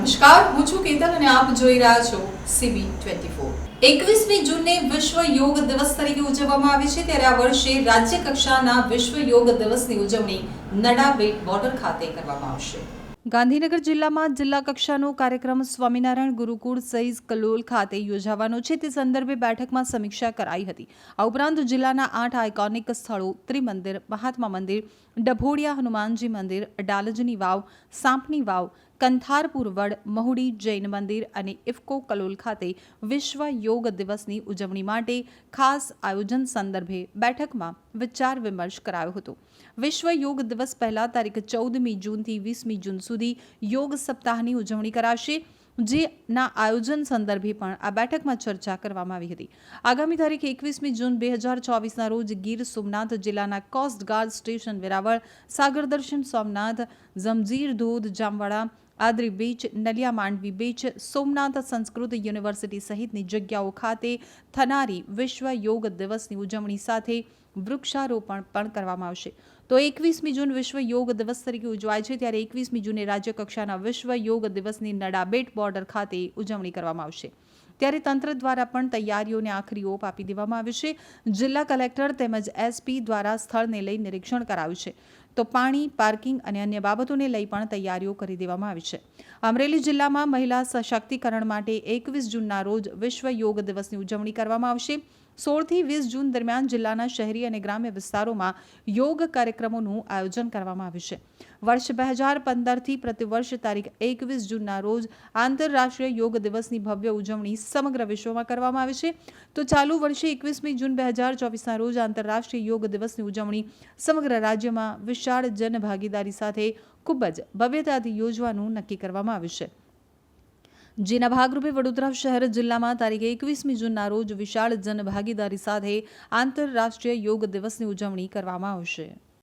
નમસ્કાર, હું છું કેતન અને આપ જોઈ રહ્યા છો સીબી ટ્વેન્ટી ફોર એકવીસમી જૂનને વિશ્વ યોગ દિવસ તરીકે ઉજવવામાં આવે છે ત્યારે આ વર્ષે રાજ્ય કક્ષાના વિશ્વ યોગ દિવસની ઉજવણી નડાબેટ બોર્ડર ખાતે કરવામાં આવશે. ગાંધીનગર જિલ્લામાં જિલ્લા કક્ષાનો કાર્યક્રમ સ્વામિનારાયણ ગુરુકુળ સહિત કલોલ ખાતે યોજાવાનો છે. તે સંદર્ભે બેઠકમાં સમીક્ષા કરાઈ હતી. આ ઉપરાંત જિલ્લાના આઠ આઇકોનિક સ્થળો, ત્રિમંદિર, મહાત્મા મંદિર, ડભોડિયા હનુમાનજી મંદિર અડાલજની વાવ, સાંપની વાવ કંથારપુર વડ, મહુડી જૈન મંદિર અને ઇફકો કલોલ ખાતે વિશ્વ યોગ દિવસની ઉજવણી માટે ખાસ આયોજન સંદર્ભે બેઠકમાં વિચાર વિમર્શ કરાયો હતો. વિશ્વ યોગ દિવસ પહેલા તારીખ ચૌદમી જૂનથી વીસમી જૂન સુધી યોગ સપ્તાહની ઉજવણી કરાશે, જેના આયોજન સંદર્ભે પણ આ બેઠકમાં ચર્ચા કરવામાં આવી હતી. આગામી તારીખ એકવીસમી જૂન બે હજાર ચોવીસના રોજ ગીર સોમનાથ જિલ્લાના કોસ્ટગાર્ડ સ્ટેશન વેરાવળ સાગર દર્શન સોમનાથ, જમજીર ધોધ, Jamwada Adri beach Naliya Mandvi beach, Somnath Sanskrit university સહિતની જગ્યાઓ ખાતે થનારી વિશ્વ યોગ દિવસની ઉજવણી સાથે વૃક્ષારોપણ પણ કરવામાં આવશે. તો એકવીસમી જૂન વિશ્વ યોગ દિવસ તરીકે ઉજવાય છે, ત્યારે એકવીસમી જૂને રાજ્ય કક્ષાના વિશ્વ યોગ દિવસની નડાબેટ બોર્ડર ખાતે ઉજવણી કરવામાં આવશે. ત્યારે તંત્ર દ્વારા પણ તૈયારીઓને આખરી ઓપ આપી દેવામાં આવી છે. જિલ્લા કલેક્ટર તેમજ એસપી દ્વારા સ્થળને લઈ નિરીક્ષણ કરાયું છે. તો પાણી, પાર્કિંગ અને અન્ય બાબતોને લઈ પણ તૈયારીઓ કરી દેવામાં આવી છે. અમરેલી જિલ્લામાં મહિલા સશક્તિકરણ માટે એકવીસ જૂનના રોજ વિશ્વ યોગ દિવસની ઉજવણી કરવામાં આવશે. સોળથી વીસ જૂન દરમિયાન જિલ્લાના શહેરી અને ગ્રામ્ય વિસ્તારોમાં યોગ કાર્યક્રમોનું આયોજન કરવામાં આવ્યું છે. વર્ષ બે હજાર પંદરથી પ્રતિવર્ષ તારીખ એકવીસ જૂનના રોજ આંતરરાષ્ટ્રીય યોગ દિવસની ભવ્ય ઉજવણી સમગ્ર વિશ્વમાં કરવામાં આવે છે. તો ચાલુ વર્ષે એકવીસમી જૂન બે હજાર ચોવીસના રોજ આંતરરાષ્ટ્રીય યોગ દિવસની ઉજવણી સમગ્ર રાજ્યમાં વિશાળ જનભાગીદારી સાથે ખૂબ જ ભવ્યતાથી યોજવાનું નક્કી કરવામાં આવ્યું છે. જેના ભાગરૂપે વડોદરા શહેર જિલ્લામાં તારીખે એકવીસમી જૂનના રોજ વિશાળ જનભાગીદારી સાથે આંતરરાષ્ટ્રીય યોગ દિવસની ઉજવણી કરવામાં આવશે.